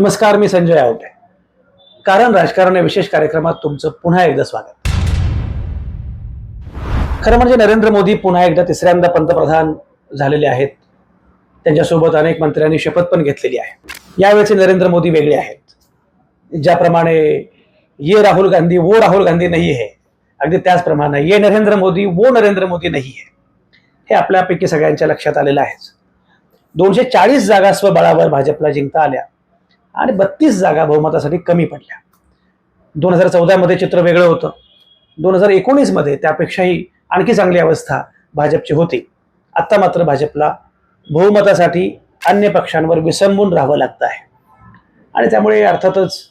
नमस्कार मी संजय आवटे. कारण राजकारण या विशेष कार्यक्रमात तुमचं पुन्हा एकदा स्वागत. खरं म्हणजे नरेंद्र मोदी पुन्हा एकदा तिसऱ्यांदा पंतप्रधान झालेले आहेत. त्यांच्यासोबत अनेक मंत्र्यांनी शपथ पण घेतलेली आहे. यावेळेचे नरेंद्र मोदी वेगळे आहेत. ज्याप्रमाणे ये राहुल गांधी वो राहुल गांधी नाही आहे अगदी त्याचप्रमाणे ये नरेंद्र मोदी वो नरेंद्र मोदी नाही आहे हे आपल्यापैकी सगळ्यांच्या लक्षात आलेलं आहेच. दोनशे चाळीस जागा स्वबळावर भाजपला जिंकता आल्या. आणि बत्तीस जागा बहुमतासाठी कमी पडल्या. दोन हजार चौदामध्ये चित्र वेगळं होतं. दोन हजार एकोणीसमध्ये त्यापेक्षाही आणखी चांगली अवस्था भाजपची होती. आत्ता मात्र भाजपला बहुमतासाठी अन्य पक्षांवर विसंबून राहावं लागतं आहे. आणि त्यामुळे अर्थातच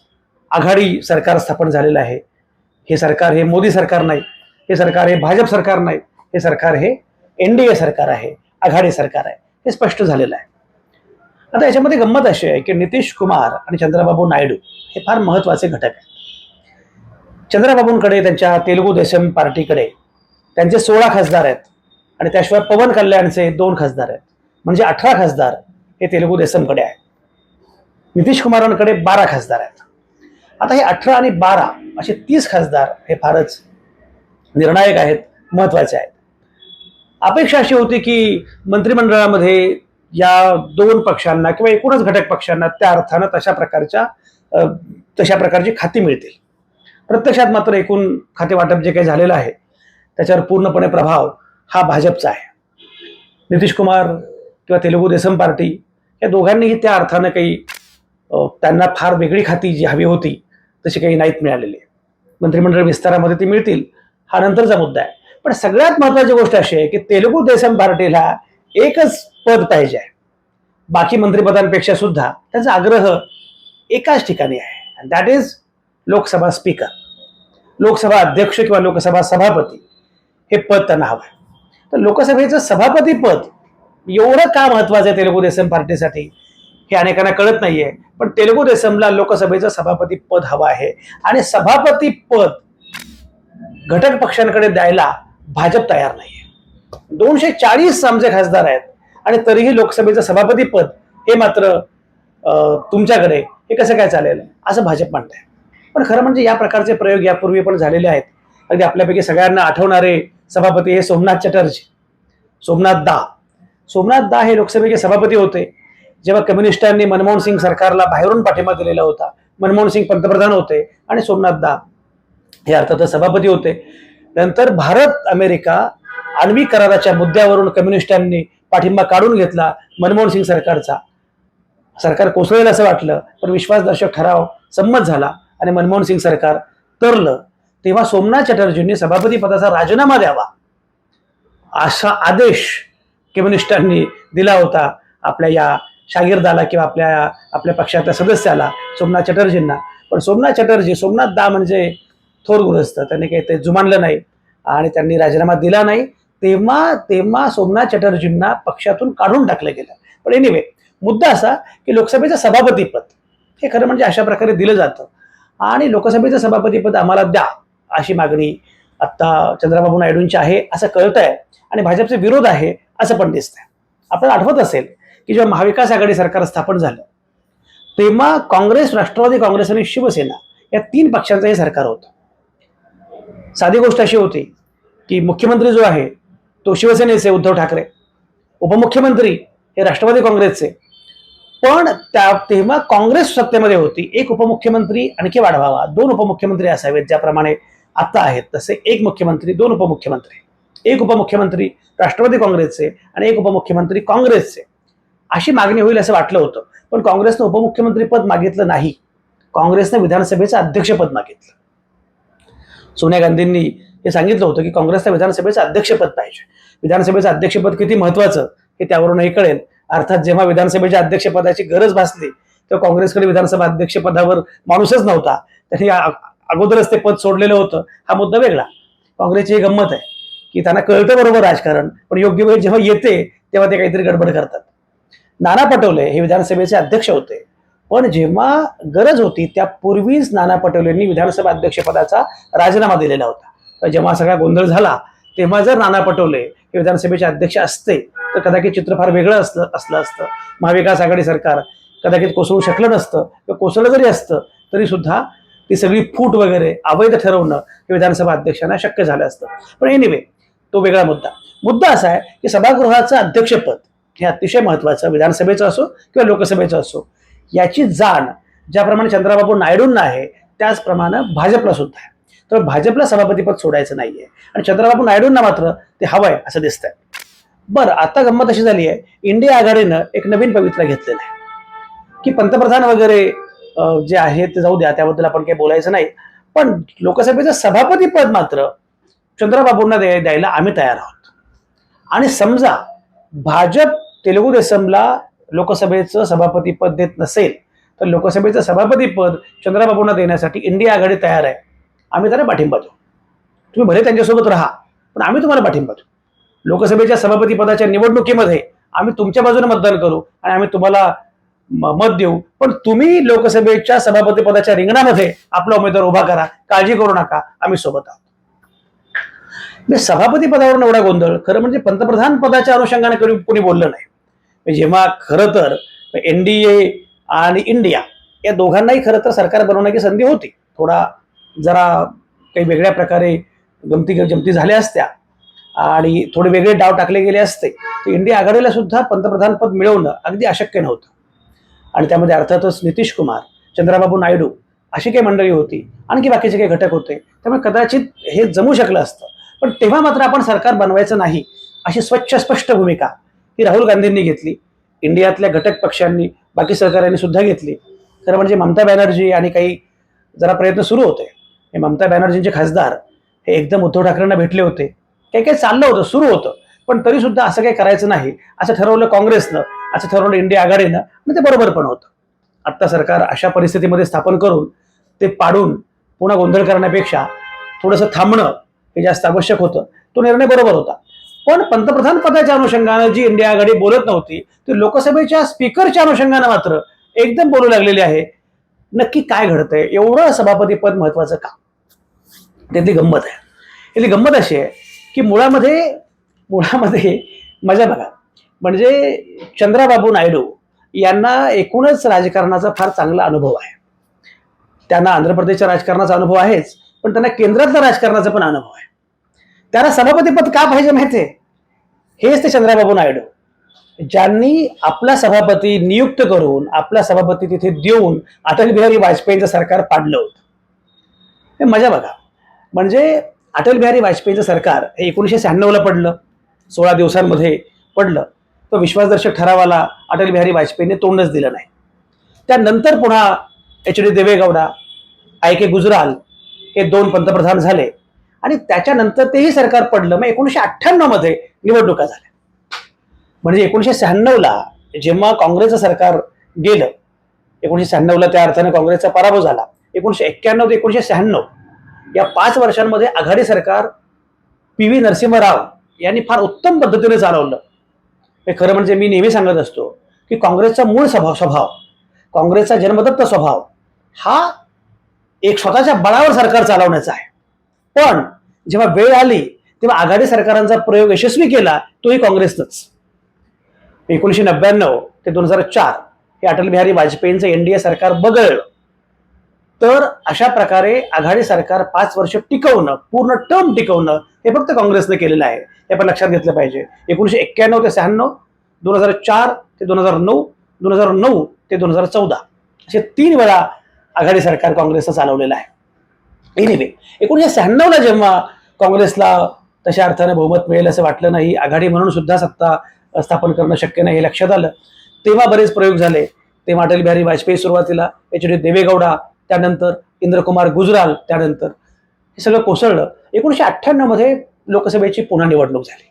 आघाडी सरकार स्थापन झालेलं आहे. हे सरकार हे मोदी सरकार नाही. हे सरकार हे भाजप सरकार नाही. हे सरकार हे एन डी ए सरकार आहे. आघाडी सरकार आहे. हे स्पष्ट झालेलं आहे. आता याच्यामध्ये गंमत अशी आहे की नितीश कुमार आणि चंद्रबाबू नायडू हे फार महत्त्वाचे घटक आहेत. चंद्रबाबूंकडे त्यांच्या तेलुगू देशम पार्टीकडे त्यांचे सोळा खासदार आहेत आणि त्याशिवाय पवन कल्याणचे दोन खासदार आहेत. म्हणजे अठरा खासदार हे तेलुगू देशमकडे आहेत. नितीश कुमारांकडे बारा खासदार आहेत. आता हे अठरा आणि बारा असे तीस खासदार हे फारच निर्णायक आहेत महत्त्वाचे आहेत. अपेक्षा अशी होती की मंत्रिमंडळामध्ये या दोन पक्षांना किंवा एकूणच घटक पक्षांना त्या अर्थानं तशा प्रकारच्या तशा प्रकारची खाती मिळतील. प्रत्यक्षात मात्र एकूण खाते वाटप जे काही झालेलं आहे त्याच्यावर पूर्णपणे प्रभाव हा भाजपचा आहे. नितीश कुमार किंवा तेलुगू देसम पार्टी या दोघांनीही त्या अर्थानं काही त्यांना फार वेगळी खाती जी हवी होती तशी काही नाहीत मिळालेली मंत्रिमंडळ विस्तारामध्ये ती मिळतील हा नंतरचा मुद्दा आहे. पण सगळ्यात महत्वाची गोष्ट अशी आहे की तेलुगू देसम पार्टीला एकच पद पाहिजे आहे. बाकी मंत्रिपदांपेक्षा सुद्धा त्याचा आग्रह एकाच ठिकाणी आहे. That is Lok Sabha speaker Lok Sabha अध्यक्ष किंवा लोकसभा सभापती हे पद त्यांना हवं आहे. तर लोकसभेचं सभापती पद एवढं का महत्वाचं आहे तेलुगू देसम पार्टीसाठी? हे अनेकांना कळत नाहीये. पण तेलुगू देसमला लोकसभेचं सभापती पद हवं आहे. आणि सभापती पद घटक पक्षांकडे द्यायला भाजप तयार नाही दोनशे चाळीस आमचे खासदार आहेत आणि तरीही लोकसभेचं सभापती पद हे मात्र तुमच्याकडे हे कसं काय चालेल? असं भाजप म्हणत आहे पण खरं म्हणजे या प्रकारचे प्रयोग यापूर्वी पण झालेले आहेत. अगदी आपल्यापैकी सगळ्यांना आठवणारे सभापती हे सोमनाथ चटर्जी सोमनाथ दा. सोमनाथ दा हे लोकसभेचे सभापती होते. जेव्हा कम्युनिस्टांनी मनमोहन सिंग सरकारला बाहेरून पाठिंबा दिलेला होता मनमोहन सिंग पंतप्रधान होते आणि सोमनाथ दा हे अर्थात सभापती होते. नंतर भारत अमेरिका आण्विक कराराच्या मुद्द्यावरून कम्युनिस्टांनी पाठिंबा काढून घेतला मनमोहन सिंग सरकारचा. सरकार कोसळेल असं वाटलं पण विश्वासदर्शक ठराव संमत झाला आणि मनमोहन सिंग सरकार तरलं. तेव्हा सोमनाथ चटर्जींनी सभापती पदाचा राजीनामा द्यावा. असा आदेश कम्युनिस्टांनी दिला होता आपल्या या शागिर्दाला किंवा आपल्या आपल्या पक्षातल्या सदस्याला सोमनाथ चटर्जींना. पण सोमनाथ चटर्जी सोमनाथ दा म्हणजे थोर गृहस्थ त्यांनी काही ते जुमानलं नाही आणि त्यांनी राजीनामा दिला नाही. तेव्हा तेव्हा सोमनाथ चटर्जींना पक्षातून काढून टाकलं गेलं. पण एनिवे मुद्दा असा की लोकसभेचं सभापतीपद हे खरं म्हणजे अशा प्रकारे दिलं जातं. आणि लोकसभेचं सभापतीपद आम्हाला द्या अशी मागणी आत्ता चंद्रबाबू नायडूंची आहे असं कळत आहे आणि भाजपचे विरोध आहे असं पण दिसतंय. आपल्याला आठवत असेल की जेव्हा महाविकास आघाडी सरकार स्थापन झालं तेव्हा काँग्रेस राष्ट्रवादी काँग्रेस आणि शिवसेना या तीन पक्षांचं हे सरकार होतं. साधी गोष्ट अशी होती की मुख्यमंत्री जो आहे तो शिवसेनेचे उद्धव ठाकरे उपमुख्यमंत्री हे राष्ट्रवादी काँग्रेसचे. पण त्या तेव्हा काँग्रेस सत्तेमध्ये होती एक उपमुख्यमंत्री आणखी वाढवावा दोन उपमुख्यमंत्री असावेत ज्याप्रमाणे आता आहेत तसे एक मुख्यमंत्री दोन उपमुख्यमंत्री. एक उपमुख्यमंत्री राष्ट्रवादी काँग्रेसचे आणि एक उपमुख्यमंत्री काँग्रेसचे. अशी मागणी होईल असं वाटलं होतं पण काँग्रेसनं उपमुख्यमंत्री पद मागितलं नाही. काँग्रेसनं विधानसभेचं अध्यक्षपद मागितलं. सोनिया गांधींनी हे सांगितलं होतं की काँग्रेसला विधानसभेचं अध्यक्षपद पाहिजे. विधानसभेचं अध्यक्षपद किती महत्वाचं हे त्यावरूनही कळेल. अर्थात जेव्हा विधानसभेच्या अध्यक्षपदाची गरज भासली तेव्हा काँग्रेसकडे विधानसभा अध्यक्षपदावर माणूसच नव्हता. त्यांनी अगोदरच ते पद सोडलेलं होतं. हा मुद्दा वेगळा. काँग्रेसची ही गंमत आहे की त्यांना कळतं बरोबर राजकारण पण योग्य वेळ जेव्हा येते तेव्हा ते काहीतरी गडबड करतात. नाना पटोले हे विधानसभेचे अध्यक्ष होते. पण जेव्हा गरज होती त्यापूर्वीच नाना पटोलेंनी विधानसभा अध्यक्षपदाचा राजीनामा दिलेला होता. जेव्हा सगळा गोंधळ झाला तेव्हा जर नाना पटोले हे विधानसभेचे अध्यक्ष असते तर कदाचित चित्र फार वेगळं असलं असलं असतं. महाविकास आघाडी सरकार कदाचित कोसळू शकलं नसतं किंवा कोसळलं जरी असतं तरी सुद्धा ती सगळी फूट वगैरे अवैध ठरवणं हे विधानसभा अध्यक्षांना शक्य झालं असतं. पण एनिवे तो वेगळा मुद्दा. मुद्दा असा आहे की सभागृहाचं अध्यक्षपद हे अतिशय महत्त्वाचं विधानसभेचं असो किंवा लोकसभेचं असो याची जाण ज्याप्रमाणे चंद्रबाबू नायडूंना आहे त्याचप्रमाणे भाजपला सुद्धा आहे. तर भाजपला सभापतीपद सोडायचं नाहीये. आणि चंद्रबाबू नायडूंना मात्र ते हवंय असं दिसतंय. बरं आता गंमत अशी झाली आहे. इंडिया आघाडीनं एक नवीन पवित्रा घेतलेला आहे. की पंतप्रधान वगैरे जे आहे ते जाऊ द्या त्याबद्दल आपण काही बोलायचं नाही. पण लोकसभेचं सभापतीपद मात्र चंद्रबाबूंना द्यायला आम्ही तयार आहोत. आणि समजा भाजप तेलुगू देसमला लोकसभेचं सभापतीपद देत नसेल तर लोकसभेचं सभापतीपद चंद्रबाबूंना देण्यासाठी इंडिया आघाडी तयार आहे. आम्ही त्यांना पाठिंबा देऊ. तुम्ही भले त्यांच्यासोबत राहा पण आम्ही तुम्हाला पाठिंबा देऊ. लोकसभेच्या सभापती पदाच्या निवडणुकीमध्ये आम्ही तुमच्या बाजूने मतदान करू आणि आम्ही तुम्हाला मत देऊ. पण तुम्ही लोकसभेच्या सभापती पदाच्या रिंगणामध्ये आपला उमेदवार उभा करा काळजी करू नका आम्ही सोबत आहोत. सभापती पदावर एवढा गोंधळ खरं म्हणजे पंतप्रधान पदाच्या अनुषंगाने कोणी बोललं नाही. जेव्हा खरं तर एनडीए आणि इंडिया या दोघांनाही खरं तर सरकार बनवण्याची संधी होती. थोडा जरा काही वेगळ्या प्रकारे गमती जमती झाल्या असत्या. आणि थोडे वेगळे डाव टाकले गेले असते. तर इंडिया आघाडीला सुद्धा पंतप्रधान पद मिळवणं अगदी अशक्य नव्हतं. आणि त्यामध्ये अर्थातच नितीश कुमार चंद्राबाबू नायडू अशी काही मंडळी होती. आणखी बाकीचे काही घटक होते. त्यामुळे कदाचित हे जमू शकलं असतं. पण तेव्हा मात्र आपण सरकार बनवायचं नाही अशी स्वच्छ स्पष्ट भूमिका ही राहुल गांधींनी घेतली. इंडियातल्या घटक पक्षांनी बाकी सहकार्यांनी सुद्धा घेतली. खरं म्हणजे ममता बॅनर्जी आणि काही जरा प्रयत्न सुरू होते. हे ममता बॅनर्जींचे खासदार हे एकदम उद्धव ठाकरेंना भेटले होते. काही काही चाललं होतं सुरू होतं. पण तरी सुद्धा असं काही करायचं नाही. असं ठरवलं काँग्रेसनं असं ठरवलं इंडिया आघाडीनं आणि ते बरोबर पण होतं. आत्ता सरकार अशा परिस्थितीमध्ये स्थापन करून ते पाडून पुन्हा गोंधळ करण्यापेक्षा थोडंसं थांबणं हे जास्त आवश्यक होतं. तो निर्णय बरोबर होता. पण पंतप्रधान पदाच्या अनुषंगानं जी इंडिया आघाडी बोलत नव्हती ती लोकसभेच्या स्पीकरच्या अनुषंगानं मात्र एकदम बोलू लागलेली आहे. नक्की काय घडतंय? एवढं सभापती पद महत्वाचं का? त्यातली गंमत आहे. त्यातली गंमत अशी आहे की मुळामध्ये मुळामध्ये मजा बघा म्हणजे चंद्राबाबू नायडू यांना एकूणच राजकारणाचा फार चांगला अनुभव आहे. त्यांना आंध्र प्रदेशच्या राजकारणाचा अनुभव आहेच पण त्यांना केंद्रातल्या राजकारणाचा पण अनुभव आहे. त्यांना सभापतीपद का पाहिजे माहितीये? हेच ते चंद्राबाबू नायडू. ज्यांनी आपला सभापती नियुक्त करून आपला सभापती तिथे देऊन अटल बिहारी वाजपेयींचं सरकार पाडलं होतं. हे मजा बघा. म्हणजे अटल बिहारी वाजपेयींचं सरकार हे एकोणीसशे शहाण्णवला पडलं सोळा दिवसांमध्ये पडलं. तो विश्वासदर्शक ठरावाला अटल बिहारी वाजपेयीने तोंडच दिलं नाही. त्यानंतर पुन्हा H D Deve Gowda I K Gujral हे दोन पंतप्रधान झाले. आणि त्याच्यानंतर तेही सरकार पडलं. मग एकोणीसशे अठ्ठ्याण्णवमध्ये निवडणुका झाल्या. म्हणजे एकोणीसशे शहाण्णवला जेव्हा काँग्रेसचं सरकार गेलं एकोणीसशे शहाण्णवला त्या अर्थाने काँग्रेसचा पराभव झाला. एकोणीसशे एक्क्याण्णव ते एकोणीसशे शहाण्णव या पाच वर्षांमध्ये आघाडी सरकार पी व्ही नरसिंहराव यांनी फार उत्तम पद्धतीने चालवलं. हे खरं म्हणजे मी नेहमी सांगत असतो की काँग्रेसचा मूळ स्वभाव स्वभाव काँग्रेसचा जन्मदत्त स्वभाव हा एक स्वतःच्या बळावर सरकार चालवण्याचा आहे. पण जेव्हा वेळ आली तेव्हा आघाडी सरकारांचा प्रयोग यशस्वी केला तोही काँग्रेसनंच. एकोणीसशे नव्याण्णव ते दोन हजार चार हे अटल बिहारी वाजपेयींचं एनडीए सरकार बगळलं तर अशा प्रकारे आघाडी सरकार पाच वर्ष टिकवणं पूर्ण टर्म टिकवणं हे फक्त काँग्रेसनं केलेलं आहे. हे पण लक्षात घेतलं पाहिजे. एकोणीसशे एक्क्याण्णव ते शहाण्णव दोन हजार चार ते दोन हजार नऊ दोन हजार नऊ ते दोन हजार चौदा असे तीन वेळा आघाडी सरकार काँग्रेसनं चालवलेलं आहे. एनिवे एकोणीसशे शहाण्णवला जेव्हा काँग्रेसला तशा अर्थाने बहुमत मिळेल असं वाटलं नाही आघाडी म्हणून सुद्धा सत्ता स्थापन करणं शक्य नाही हे लक्षात आलं. तेव्हा बरेच प्रयोग झाले. तेव्हा अटल बिहारी वाजपेयी सुरुवातीला एच डी देवेगौडा त्यानंतर इंद्रकुमार गुजराल त्यानंतर हे सगळं कोसळलं. एकोणीसशे अठ्ठ्याण्णवमध्ये लोकसभेची पुन्हा निवडणूक झाली.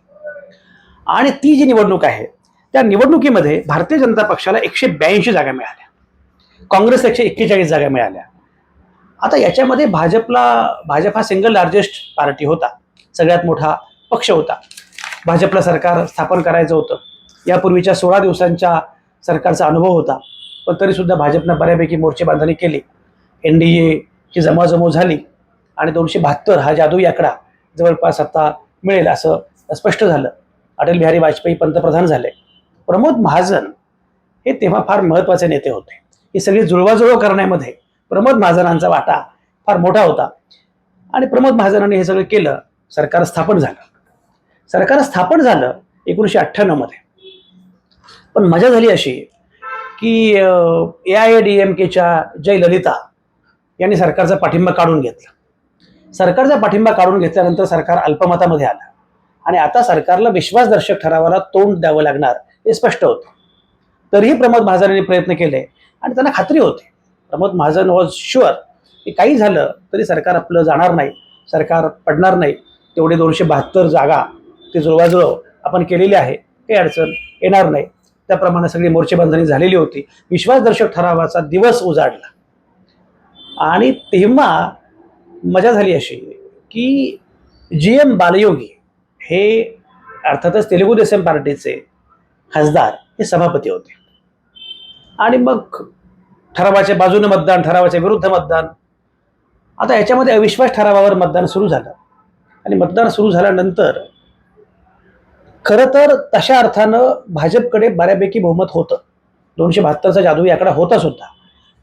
आणि ती जी निवडणूक आहे त्या निवडणुकीमध्ये भारतीय जनता पक्षाला एकशे ब्याऐंशी जागा मिळाल्या. काँग्रेस एकशे एक्केचाळीस जागा मिळाल्या. आता याच्यामध्ये भाजपला भाजप हा सिंगल लार्जेस्ट पार्टी होता. सगळ्यात मोठा पक्ष होता. भाजपला सरकार स्थापन करायचं होतं. यापूर्वीच्या सोळा दिवसांच्या सरकारचा अनुभव होता. पण तरीसुद्धा भाजपनं बऱ्यापैकी मोर्चे बांधणी केली. एन डी एची जमाजमो झाली आणि दोनशे बहात्तर हा जादू याकडा जवळपास आता मिळेल असं स्पष्ट झालं. अटल बिहारी वाजपेयी पंतप्रधान झाले. प्रमोद महाजन हे तेव्हा फार महत्त्वाचे नेते होते. ही सगळी जुळवाजुळव करण्यामध्ये प्रमोद महाजनांचा वाटा फार मोठा होता. आणि प्रमोद महाजनांनी हे सगळं केलं. सरकार स्थापन झालं. सरकार स्थापन झालं एकोणीसशे अठ्ठ्याण्णवमध्ये. पण मजा झाली अशी की A I A D M केच्या Jayalalithaa यांनी सरकारचा पाठिंबा काढून घेतला. सरकारचा पाठिंबा काढून घेतल्यानंतर सरकार अल्पमतामध्ये आलं. आणि आता सरकारला विश्वासदर्शक ठरावाला तोंड द्यावं लागणार हे स्पष्ट होतं. तरीही प्रमोद महाजनांनी प्रयत्न केले आणि त्यांना खात्री होती. प्रमोद महाजन वॉज शुअर की काही झालं तरी सरकार आपलं जाणार नाही सरकार पडणार नाही तेवढे दोनशे बहात्तर जागा ते जुळवाजुळव आपण केलेली आहे. काही अडचण येणार नाही. त्याप्रमाणे सगळी मोर्चेबंधनी झालेली होती. विश्वासदर्शक ठरावाचा दिवस उजाडला. आणि तेव्हा मजा झाली अशी की जी एम बालयोगी हे अर्थातच तेलुगू देसम पार्टीचे खासदार हे सभापती होते. आणि मग ठरावाच्या बाजूने मतदान ठरावाच्या विरुद्ध मतदान. आता याच्यामध्ये अविश्वास ठरावावर मतदान सुरू झालं. आणि मतदान सुरू झाल्यानंतर खरं तर तशा अर्थानं भाजपकडे बऱ्यापैकी बहुमत होतं. दोनशे बहात्तरचा जादू आकडा होता सुद्धा.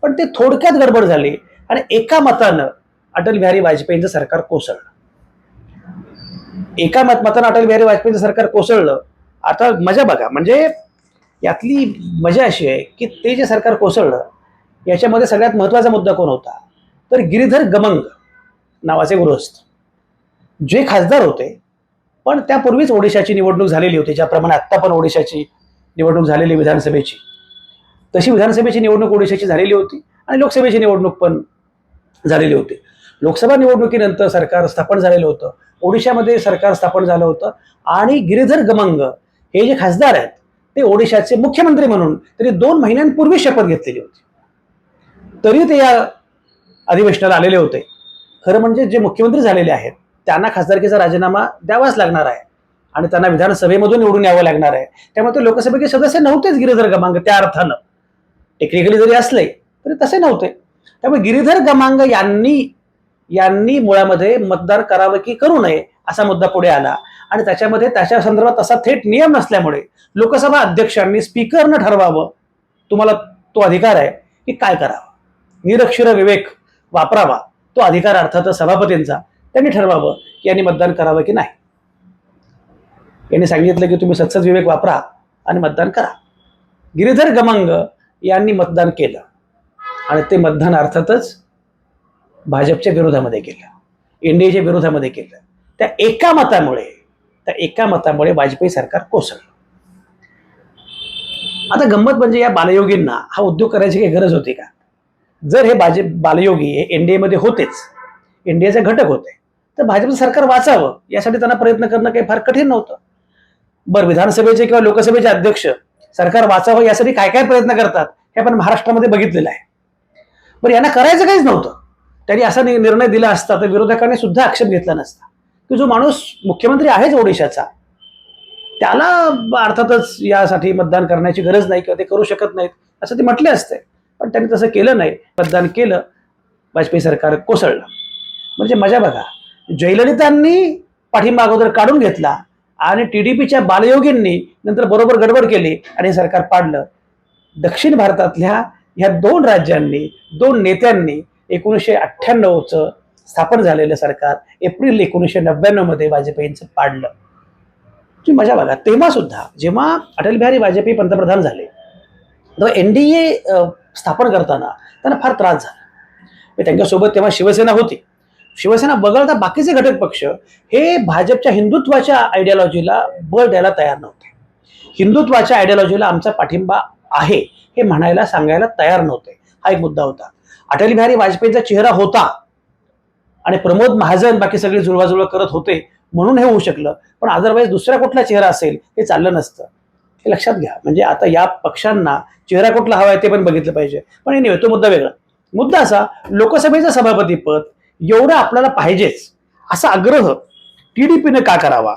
पण ते थोडक्यात गडबड झाली आणि एका मतानं अटल बिहारी वाजपेयींचं सरकार कोसळलं. एका मत मतानं अटल बिहारी वाजपेयींचं सरकार कोसळलं. आता मजा बघा म्हणजे यातली मजा अशी आहे की ते जे सरकार कोसळलं याच्यामध्ये सगळ्यात महत्त्वाचा मुद्दा कोण होता? तर गिरीधर गमंग नावाचे गृहस्थ. जे खासदार होते पण त्यापूर्वीच ओडिशाची निवडणूक झालेली होती ज्याप्रमाणे आत्ता पण ओडिशाची निवडणूक झालेली विधानसभेची. तशी विधानसभेची निवडणूक ओडिशाची झालेली होती आणि लोकसभेची निवडणूक पण झालेली होती. लोकसभा निवडणुकीनंतर सरकार स्थापन झालेलं होतं ओडिशामध्ये सरकार स्थापन झालं होतं आणि गिरीधर गमंग हे जे खासदार आहेत ते ओडिशाचे मुख्यमंत्री म्हणून तरी दोन महिन्यांपूर्वी शपथ घेतलेली होती. तरी ते या अधिवेशनाला आलेले होते. खरं म्हणजे जे मुख्यमंत्री झालेले आहेत त्यांना खासदारकीचा राजीनामा द्यावाच लागणार आहे. आणि त्यांना विधानसभेमधून निवडून यावं लागणार आहे. त्यामुळे ते लोकसभेचे सदस्य नव्हतेच गिरीधर गमांग त्या अर्थानं. टेक्निकली जरी असले तरी तसे नव्हते. त्यामुळे गिरीधर गमांग यांनी यांनी मुळामध्ये मतदार करावं की करू नये असा मुद्दा पुढे आला. आणि त्याच्यामध्ये त्याच्या संदर्भात तसा थेट नियम नसल्यामुळे लोकसभा अध्यक्षांनी स्पीकरनं ठरवावं. तुम्हाला तो अधिकार आहे की काय करावं? निरक्षर विवेक वापरावा. तो अधिकार अर्थातच सभापतींचा. त्यांनी ठरवावं की यांनी मतदान करावं की नाही? यांनी सांगितलं की तुम्ही सत्सद विवेक वापरा आणि मतदान करा. गिरीधर गमंग यांनी मतदान केलं आणि ते मतदान अर्थातच भाजपच्या विरोधामध्ये केलं. एनडीएच्या विरोधामध्ये केलं. त्या एका मतामुळे त्या एका मतामुळे वाजपेयी सरकार कोसळलं. आता गंमत म्हणजे या बालयोगींना हा उद्योग करायची काही गरज होती का? जर हे बाजे बालयोगी हे एनडीएमध्ये होतेच एनडीएचे घटक होते तर भाजपचं सरकार वाचावं यासाठी त्यांना प्रयत्न करणं काही फार कठीण नव्हतं. बरं विधानसभेचे किंवा लोकसभेचे अध्यक्ष सरकार वाचावं यासाठी काय काय प्रयत्न करतात हे आपण महाराष्ट्रामध्ये बघितलेलं आहे. बरं यांना करायचं काहीच नव्हतं. त्यांनी असा निर्णय दिला असता तर विरोधकांनी सुद्धा आक्षेप घेतला नसता. की जो माणूस मुख्यमंत्री आहेच ओडिशाचा त्याला अर्थातच यासाठी मतदान करण्याची गरज नाही किंवा ते करू शकत नाहीत असं ते म्हटले असते. पण त्यांनी तसं केलं नाही. मतदान केलं वाजपेयी सरकार कोसळलं. म्हणजे मजा बघा. जयललितांनी पाठिंबा अगोदर काढून घेतला आणि टी डी पीच्या बालयोगींनी नंतर बरोबर गडबड केली आणि सरकार पाडलं. दक्षिण भारतातल्या ह्या दोन राज्यांनी दोन नेत्यांनी एकोणीसशे अठ्ठ्याण्णवचं स्थापन झालेलं सरकार एप्रिल एकोणीसशे नव्याण्णवमध्ये वाजपेयींचं पाडलं. तुम्ही मजा बघा. तेव्हा सुद्धा जेव्हा अटल बिहारी वाजपेयी पंतप्रधान झाले तेव्हा एन डी ए स्थापन करताना त्यांना फार त्रास झाला. त्यांच्यासोबत तेव्हा शिवसेना होती. शिवसेना वगळता बाकीचे घटक पक्ष हे भाजपच्या हिंदुत्वाच्या आयडियॉलॉजीला बळ द्यायला तयार नव्हते. हिंदुत्वाच्या आयडियॉलॉजीला आमचा पाठिंबा आहे हे म्हणायला सांगायला तयार नव्हते. हा एक मुद्दा होता. अटल बिहारी वाजपेयीचा चेहरा होता आणि प्रमोद महाजन बाकी सगळे जुळवाजुळव करत होते म्हणून हे होऊ शकलं. पण अदरवाईज दुसरा कुठला चेहरा असेल हे चाललं नसतं. हे लक्षात घ्या. म्हणजे आता या पक्षांना चेहरा कुठला हवा आहे ते पण बघितलं पाहिजे. पण हे तो मुद्दा वेगळा. मुद्दा असा लोकसभेचं सभापतीपद एवढं आपल्याला पाहिजेच. असा आग्रह टी डी पीनं का करावा?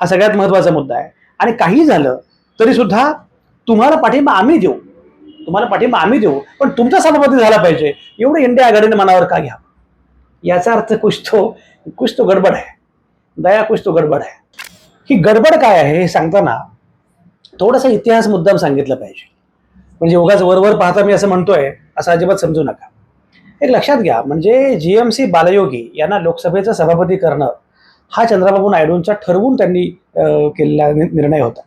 हा सगळ्यात महत्त्वाचा मुद्दा आहे. आणि काही झालं तरी सुद्धा तुम्हाला पाठिंबा आम्ही देऊ. तुम्हाला पाठिंबा आम्ही देऊ पण तुमचा सभापती झाला पाहिजे. एवढं इंडिया आघाडीने मनावर का घ्या याचा अर्थ कुछ तो कुछ तो गडबड आहे. दया कुछ तो गडबड आहे. ही गडबड काय आहे हे सांगताना थोडासा इतिहास मुद्दाम सांगितला पाहिजे. म्हणजे उगाच वरवर पाहता मी असं म्हणतोय असं अजिबात समजू नका. एक लक्षात घ्या म्हणजे जी एम सी बालयोगी यांना लोकसभेचं सभापती करणं हा चंद्राबाबू नायडूंचा ठरवून त्यांनी केलेला निर्णय होता.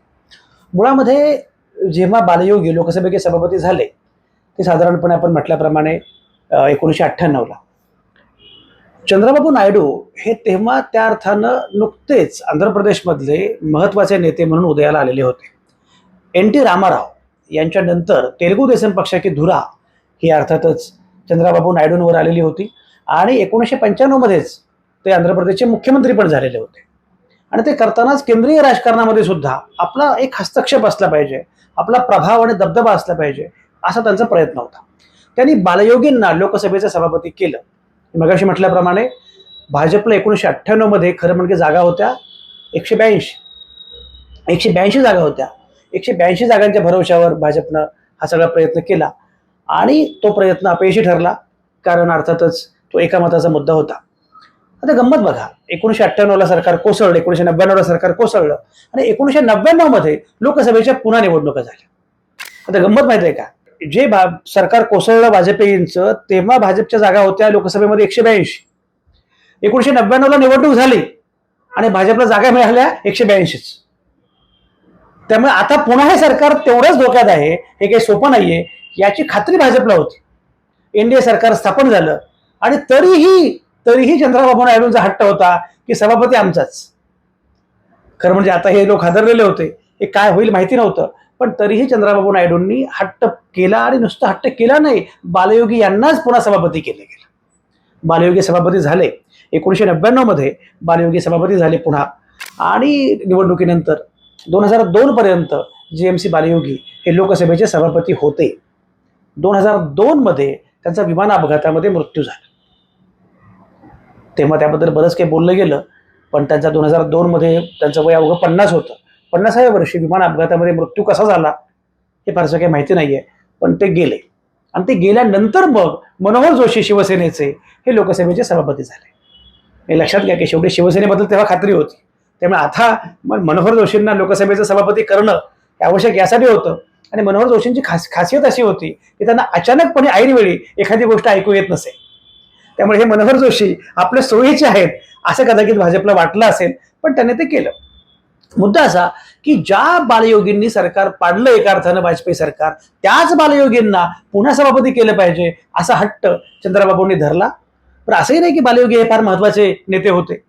मुळामध्ये जेव्हा बालयोगी लोकसभेचे सभापती झाले ते साधारणपणे आपण म्हटल्याप्रमाणे एकोणीसशे अठ्ठ्याण्णवला. चंद्रबाबू नायडू हे तेव्हा त्या अर्थानं नुकतेच आंध्र प्रदेशमधले महत्त्वाचे नेते म्हणून उदयाला आलेले होते. एन टी रामाराव यांच्यानंतर तेलुगू देसम पक्षाची धुरा ही अर्थातच चंद्रबाबू नायडूंवर आलेली होती. आणि एकोणीसशे पंच्याण्णवमध्येच ते आंध्र प्रदेशचे मुख्यमंत्री पण झालेले होते. आणि ते करतानाच केंद्रीय राजकारणामध्ये सुद्धा आपला एक हस्तक्षेप असला पाहिजे आपला प्रभाव आणि दबदबा असला पाहिजे असा त्यांचा प्रयत्न होता. त्यांनी बालयोगींना लोकसभेचं सभापती केलं. मगाशी म्हटल्याप्रमाणे भाजपला एकोणीसशे अठ्ठ्याण्णवमध्ये खरं म्हणजे जागा होत्या एकशे ब्याऐंशी. एकशे ब्याऐंशी जागा होत्या. एकशे ब्याऐंशी जागांच्या भरवशावर भाजपनं हा सगळा प्रयत्न केला. आणि तो प्रयत्न अपयशी ठरला कारण अर्थातच तो एका मताचा मुद्दा होता. आता गंमत बघा एकोणीसशे अठ्ठ्याण्णवला सरकार कोसळलं एकोणीसशे नव्याण्णवला सरकार कोसळलं आणि एकोणीसशे नव्याण्णवमध्ये लोकसभेच्या पुन्हा निवडणुका झाल्या. आता गंमत माहिती आहे का? जे भा सरकार कोसळलं वाजपेयींचं तेव्हा भाजपच्या जागा होत्या लोकसभेमध्ये एकशे ब्याऐंशी. एकोणीसशे नव्याण्णवला निवडणूक झाली आणि भाजपला जागा मिळाल्या एकशे ब्याऐंशीच. त्यामुळे आता पुन्हा हे सरकार तेवढंच धोक्यात आहे हे काही सोपं नाहीये याची खात्री भाजपला होती. एनडीए सरकार स्थापन झालं. आणि तरीही तरीही चंद्राबाबू नायडूंचा हट्ट होता की सभापती आमचाच. खरं म्हणजे आता हे लोक हादरलेले होते. हे काय होईल माहिती नव्हतं. पण तरीही चंद्राबाबू नायडूंनी हट्ट केला आणि नुसतं हट्ट केला नाही बालयोगी यांनाच पुन्हा सभापती केले गेले. बालयोगी सभापती झाले. एकोणीसशे नव्याण्णवमध्ये बालयोगी सभापती झाले पुन्हा. आणि निवडणुकीनंतर दोन हजार दोनपर्यंत जी जे एम सी बालयोगी हे लोकसभेचे सभापती होते. दोन हजार दोनमध्ये त्यांचा विमान अपघातामध्ये मृत्यू झाला. तेव्हा त्याबद्दल बरंच काही बोललं गेलं पण त्यांचा दोन हजार दोनमध्ये त्यांचं वय अवघं पन्नास होतं. पन्नासाव्या वर्षी विमान अपघातामध्ये मृत्यू कसा झाला हे फारसं काही माहिती नाही आहे पण ते गेले. आणि ते गेल्यानंतर मग मनोहर जोशी शिवसेनेचे हे लोकसभेचे सभापती झाले. हे लक्षात घ्या की शेवटी शिवसेनेबद्दल तेव्हा खात्री होती. त्यामुळे आता मग मनोहर जोशींना लोकसभेचं सभापती करणं हे आवश्यक यासाठी होतं. आणि मनोहर जोशींची खास खासियत अशी होती की त्यांना अचानकपणे ऐनवेळी एखादी गोष्ट ऐकू येत नसे. त्यामुळे हे मनोहर जोशी आपले सोयीचे आहेत असं कदाचित भाजपला वाटलं असेल पण त्याने ते केलं. मुद्दा असा की ज्या बालयोगींनी सरकार पाडलं एका अर्थानं वाजपेयी सरकार त्याच बालयोगींना पुन्हा सभापती केलं पाहिजे असा हट्ट चंद्रबाबूंनी धरला. पण असंही नाही की बालयोगी हे फार महत्त्वाचे नेते होते.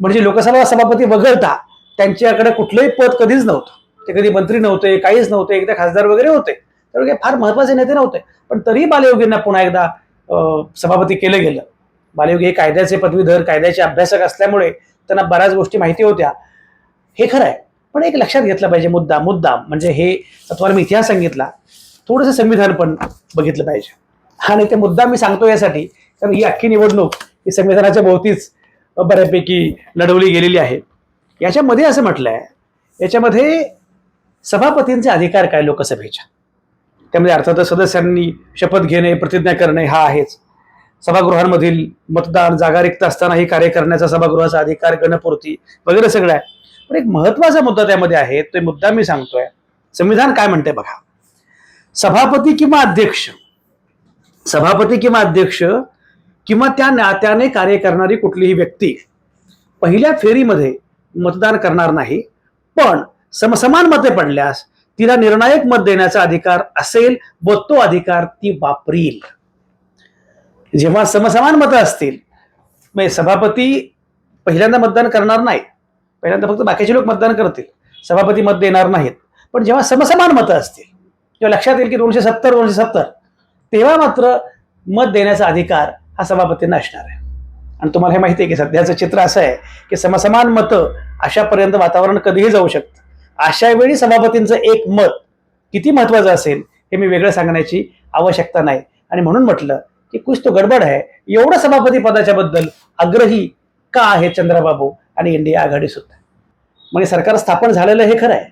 म्हणजे लोकसभा सभापती वगळता त्यांच्याकडे कुठलंही पद कधीच नव्हतं. ते कधी मंत्री नव्हते काहीच नव्हते एकदा खासदार वगैरे होते. त्यामुळे काही फार महत्त्वाचे नेते नव्हते. पण तरीही बालयोगींना पुन्हा एकदा सभापती केलं गेलं. बालयोगी हे कायद्याचे पदवीधर कायद्याचे अभ्यासक असल्यामुळे त्यांना बऱ्याच गोष्टी माहिती होत्या. हे खरं आहे. पण एक लक्षात घेतला पाहिजे मुद्दा मुद्दा. म्हणजे हे तुम्हाला मी इतिहास सांगितला. थोडंसं संविधान पण बघितलं पाहिजे. आणि ते मुद्दा मी सांगतो यासाठी कारण ही अख्खी निवडणूक ही संविधानाच्या भोवतीच बऱ्यापैकी लढवली गेलेली आहे. याच्यामध्ये असं म्हटलं आहे याच्यामध्ये सभापतींचे अधिकार काय लोकसभेच्या त्यामध्ये अर्थातच सदस्यांनी शपथ घेणे प्रतिज्ञा करणे हा आहेच. सभागृहांमधील मतदान जागा रिक्त असतानाही कार्य करण्याचा सभागृहाचा अधिकार गणपूर्ती वगैरे सगळं आहे. पण एक महत्त्वाचा मुद्दा त्यामध्ये आहे तो मुद्दा मी सांगतोय. संविधान काय म्हणते बघा? सभापती किंवा अध्यक्ष सभापती किंवा अध्यक्ष किंवा त्या नात्याने कार्य करणारी कुठलीही व्यक्ती पहिल्या फेरीमध्ये मतदान करणार नाही पण समसमान मते पडल्यास तिला निर्णायक मत देण्याचा अधिकार असेल व तो अधिकार ती वापरील. जेव्हा समसमान मतं असतील म्हणजे सभापती पहिल्यांदा मतदान करणार नाही. पहिल्यांदा फक्त बाकीचे लोक मतदान करतील. सभापती मत देणार नाहीत. पण जेव्हा समसमान मतं असतील किंवा लक्षात येईल की दोनशे सत्तर दोनशे सत्तर तेव्हा मात्र मत देण्याचा अधिकार हा सभापतींना असणार आहे. आणि तुम्हाला हे माहिती आहे की सध्याचं चित्र असं आहे की समसमान मतं अशापर्यंत वातावरण कधीही जाऊ शकतं. अशा वेळी सभापतींचं एक मत किती महत्वाचं असेल हे मी वेगळं सांगण्याची आवश्यकता नाही. आणि म्हणून म्हटलं की कुछ तो गडबड आहे. एवढं सभापती पदाच्या बद्दल आग्रही का आहे चंद्रबाबू आणि इंडिया आघाडी सुद्धा? म्हणजे सरकार स्थापन झालेलं हे खरं आहे.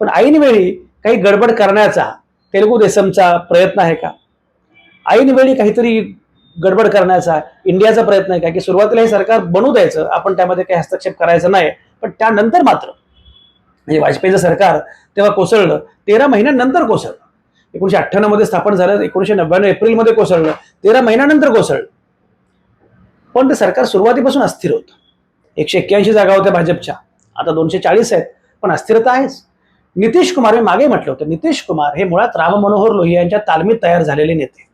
पण ऐनवेळी काही गडबड करण्याचा तेलुगू देसमचा प्रयत्न आहे का? ऐनवेळी काहीतरी गडबड करण्याचा इंडियाचा प्रयत्न आहे का? की सुरुवातीला हे सरकार बनू द्यायचं आपण त्यामध्ये काही हस्तक्षेप करायचं नाही पण त्यानंतर मात्र म्हणजे वाजपेयीचं सरकार तेव्हा कोसळलं तेरा महिन्यानंतर कोसळलं. एकोणीशे अठ्ठ्याण्णवमध्ये स्थापन झालं एकोणीशे नव्याण्णव एप्रिलमध्ये कोसळलं तेरा महिन्यानंतर कोसळलं. पण ते सरकार सुरुवातीपासून अस्थिर होतं. एकशे एक्क्याऐंशी जागा होत्या भाजपच्या. आता दोनशे चाळीस आहेत पण अस्थिरता आहेच. नितीश कुमार मी मागे म्हटलं होतं नितीश कुमार हे मुळात राम मनोहर लोहिया यांच्या तालमीत तयार झालेले नेते.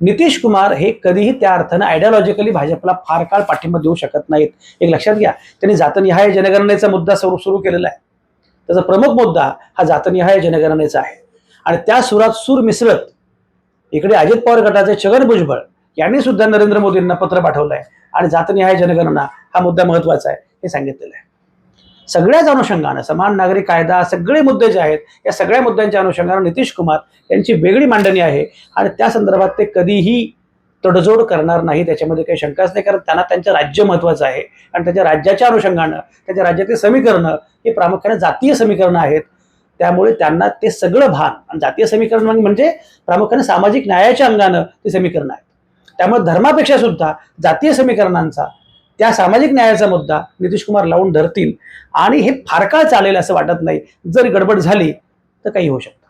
नितीश कुमार हे कधीही त्या अर्थानं आयडियॉलॉजिकली भाजपला फार काळ पाठिंबा देऊ शकत नाहीत. एक लक्षात घ्या त्यांनी जातनिहाय जनगणनेचा मुद्दा सुरू सुरू केलेला आहे. त्याचा प्रमुख मुद्दा हा जातनिहाय जनगणनेचा आहे. आणि त्या सुरात सूर मिसळत इकडे अजित पवार गटाचे छगन भुजबळ यांनी सुद्धा नरेंद्र मोदींना पत्र पाठवलं आहे आणि जातनिहाय जनगणना हा मुद्दा महत्त्वाचा आहे हे सांगितलेलं आहे. सगळ्याच अनुषंगानं समान नागरिक कायदा सगळे मुद्दे जे आहेत या सगळ्या मुद्द्यांच्या अनुषंगानं नितीश कुमार यांची वेगळी मांडणी आहे. आणि त्या संदर्भात ते कधीही तडजोड करणार नाही त्याच्यामध्ये काही शंकाच नाही. कारण त्यांना त्यांचं राज्य महत्वाचं आहे. आणि त्याच्या राज्याच्या अनुषंगानं त्याच्या राज्यातील समीकरणं ही प्रामुख्याने जातीय समीकरणं आहेत. त्यामुळे त्यांना ते सगळं भान आणि जातीय समीकरण म्हणजे प्रामुख्याने सामाजिक न्यायाच्या अंगानं ते समीकरणं आहेत. त्यामुळे धर्मापेक्षा सुद्धा जातीय समीकरणांचा त्या सामाजिक न्यायाचा मुद्दा नितीश कुमार लावून धरतील. आणि हे फार काळ चालेल असं वाटत नाही. जर गडबड झाली तर काही होऊ शकतं.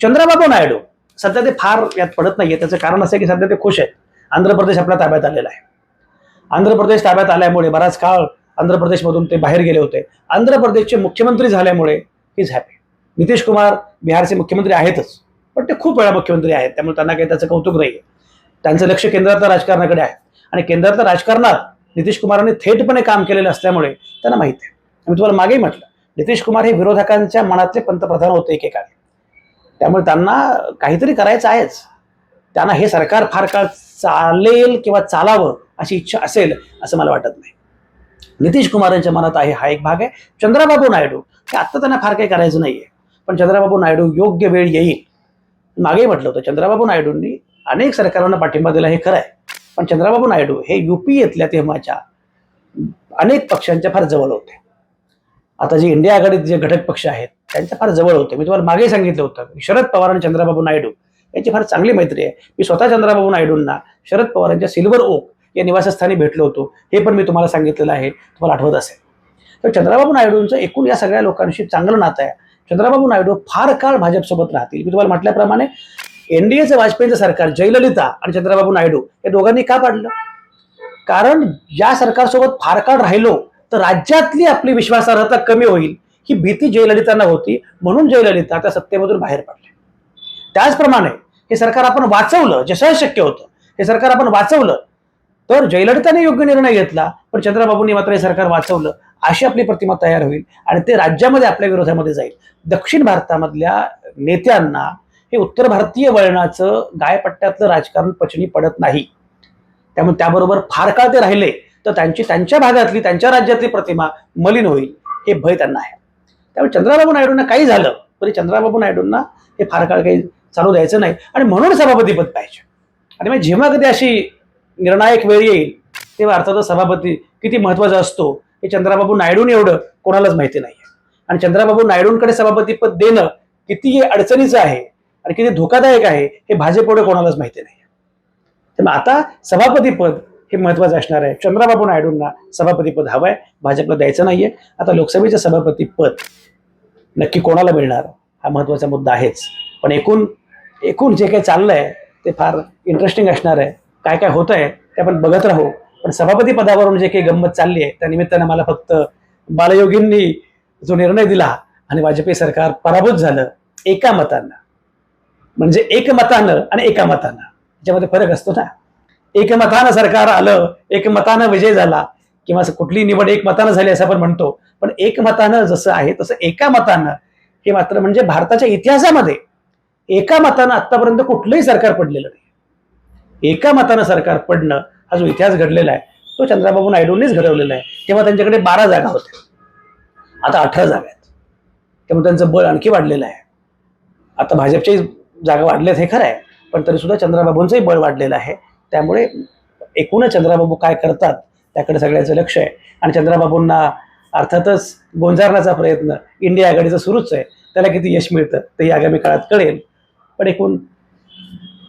चंद्राबाबू नायडू सध्या ते फार यात पडत नाहीये. त्याचं कारण असं आहे की सध्या ते खुश आहेत. आंध्र प्रदेश आपल्या ताब्यात आलेला आहे. आंध्र प्रदेश ताब्यात आल्यामुळे बराच काळ आंध्र प्रदेशमधून ते बाहेर गेले होते. आंध्र प्रदेशचे मुख्यमंत्री झाल्यामुळे इज हॅपी नितीश कुमार बिहारचे मुख्यमंत्री आहेतच पण ते खूप वेळा मुख्यमंत्री आहेत त्यामुळे त्यांना काही त्याचं कौतुक नाही त्यांचं लक्ष केंद्रातल्या राजकारणाकडे आहे. आणि केंद्रातल्या राजकारणात नितीश कुमारांनी थेटपणे काम केलेलं असल्यामुळे त्यांना माहिती आहे. मी तुम्हाला मागेही म्हटलं नितीश कुमार हे विरोधकांच्या मनातले पंतप्रधान होते एकेकाळी. त्यामुळे त्यांना काहीतरी करायचं आहेच. त्यांना हे सरकार फार काळ चालेल किंवा चालावं अशी इच्छा असेल असं मला वाटत नाही. नितीश कुमारांच्या मनात आहे हा एक भाग आहे. चंद्राबाबू नायडू हे आत्ता त्यांना फार काही करायचं नाहीये. पण चंद्राबाबू नायडू योग्य वेळ येईल. मागे म्हटलं होतं चंद्राबाबू नायडूंनी अनेक सरकारांना पाठिंबा दिला हे खरं आहे. पण चंद्राबाबू नायडू हे युपीएतल्या तेव्हाच्या अनेक पक्षांच्या फार जवळ होते. आता जे इंडिया आघाडीत जे घटक पक्ष आहेत त्यांच्या फार जवळ होते. मी तुम्हाला मागे सांगितलं होतं शरद पवार आणि चंद्राबाबू नायडू यांची फार चांगली मैत्री आहे. मी स्वतः चंद्राबाबू नायडूंना शरद पवारांच्या सिल्वर ओक या निवासस्थानी भेटलो होतो. हे पण मी तुम्हाला सांगितलेलं आहे. तुम्हाला आठवत असेल. तर चंद्राबाबू नायडूंचं एकूण या सगळ्या लोकांशी चांगलं नातं आहे. चंद्राबाबू नायडू फार काळ भाजपसोबत राहतील. मी तुम्हाला म्हटल्याप्रमाणे एनडीएचं वाजपेयीचं सरकार जयललिता आणि चंद्राबाबू नायडू या दोघांनी का पाडलं? कारण या सरकारसोबत फार काळ राहिलो तर राज्यातली आपली विश्वासार्हता कमी होईल. ही भीती जयललितांना होती. म्हणून जयललिता त्या सत्तेमधून बाहेर पडले. त्याचप्रमाणे हे सरकार आपण वाचवलं जसं शक्य होतं हे सरकार आपण वाचवलं तर जयललिताने योग्य निर्णय घेतला पण चंद्रबाबूंनी मात्र हे सरकार वाचवलं अशी आपली प्रतिमा तयार होईल आणि ते राज्यामध्ये आपल्या विरोधामध्ये जाईल. दक्षिण भारतामधल्या नेत्यांना हे उत्तर भारतीय वळणाचं गायपट्ट्यातलं राजकारण पचनी पडत नाही. त्यामुळे त्याबरोबर फार काळ ते राहिले तर त्यांची त्यांच्या भागातली त्यांच्या राज्यातली प्रतिमा मलिन होईल हे भय त्यांना आहे. त्यामुळे चंद्राबाबू नायडूंना काही झालं तरी चंद्राबाबू नायडूंना हे फार काळ काही चालू द्यायचं नाही. आणि म्हणून सभापतीपद पाहिजे. आणि मग जेव्हा कधी अशी निर्णायक वेळ येईल तेव्हा अर्थातच सभापती किती महत्त्वाचा असतो हे चंद्राबाबू नायडून एवढं कोणालाच माहिती नाही आणि चंद्राबाबू नायडूंकडे सभापतीपद देणं किती अडचणीचं आहे आणि किती धोकादायक आहे हे भाजप एवढं कोणालाच माहिती नाही तर आता सभापतीपद हे महत्वाचं असणार आहे. चंद्राबाबू नायडूंना सभापतीपद आहे भाजपला द्यायचं नाहीये. आता लोकसभेचं सभापतीपद नक्की कोणाला मिळणार हा महत्त्वाचा मुद्दा आहेच. पण एकूण एकूण जे काही चाललंय ते फार इंटरेस्टिंग असणार आहे. काय काय होत आहे ते आपण बघत राहू. पण सभापती पदावरून जे काही गंमत चालली आहे त्या निमित्तानं मला फक्त बालयोगींनी जो निर्णय दिला आणि वाजपेयी सरकार पराभूत झालं एका मतानं. म्हणजे एकमतानं आणि एका मतानं. याच्यामध्ये फरक असतो ना. एकमतानं सरकार आलं एकमतानं विजय झाला किंवा कुठली निवड एक मतानं झाली असं आपण म्हणतो पण एकमतानं जसं आहे तसं एका मतानं हे मात्र म्हणजे भारताच्या इतिहासामध्ये एका मतानं आतापर्यंत कुठलंही सरकार पडलेलं नाही. एका मतानं सरकार पडणं हा जो इतिहास घडलेला आहे तो चंद्राबाबू नायडूंनीच घडवलेला आहे. तेव्हा त्यांच्याकडे बारा जागा होत्या. आता अठरा जागा आहेत. त्यामुळे त्यांचं बळ आणखी वाढलेलं आहे. आता भाजपच्याही जागा वाढल्यात हे खरं आहे पण तरी सुद्धा चंद्राबाबूंचंही बळ वाढलेलं आहे. त्यामुळे एकूणच चंद्राबाबू काय करतात त्याकडे सगळ्यांचं लक्ष आहे. आणि चंद्राबाबूंना अर्थातच गोंजारण्याचा प्रयत्न इंडिया आघाडीचा सुरूच आहे. त्याला किती यश मिळतं ते आगामी काळात कळेल. पण एकूण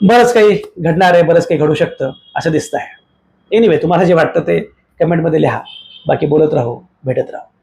बरंच काही घडणार आहे बरंच काही घडू शकतं असं दिसतं आहे एनिवे तुम्हाला जे वाटतं ते कमेंटमध्ये लिहा. बाकी बोलत राहू भेटत राहू.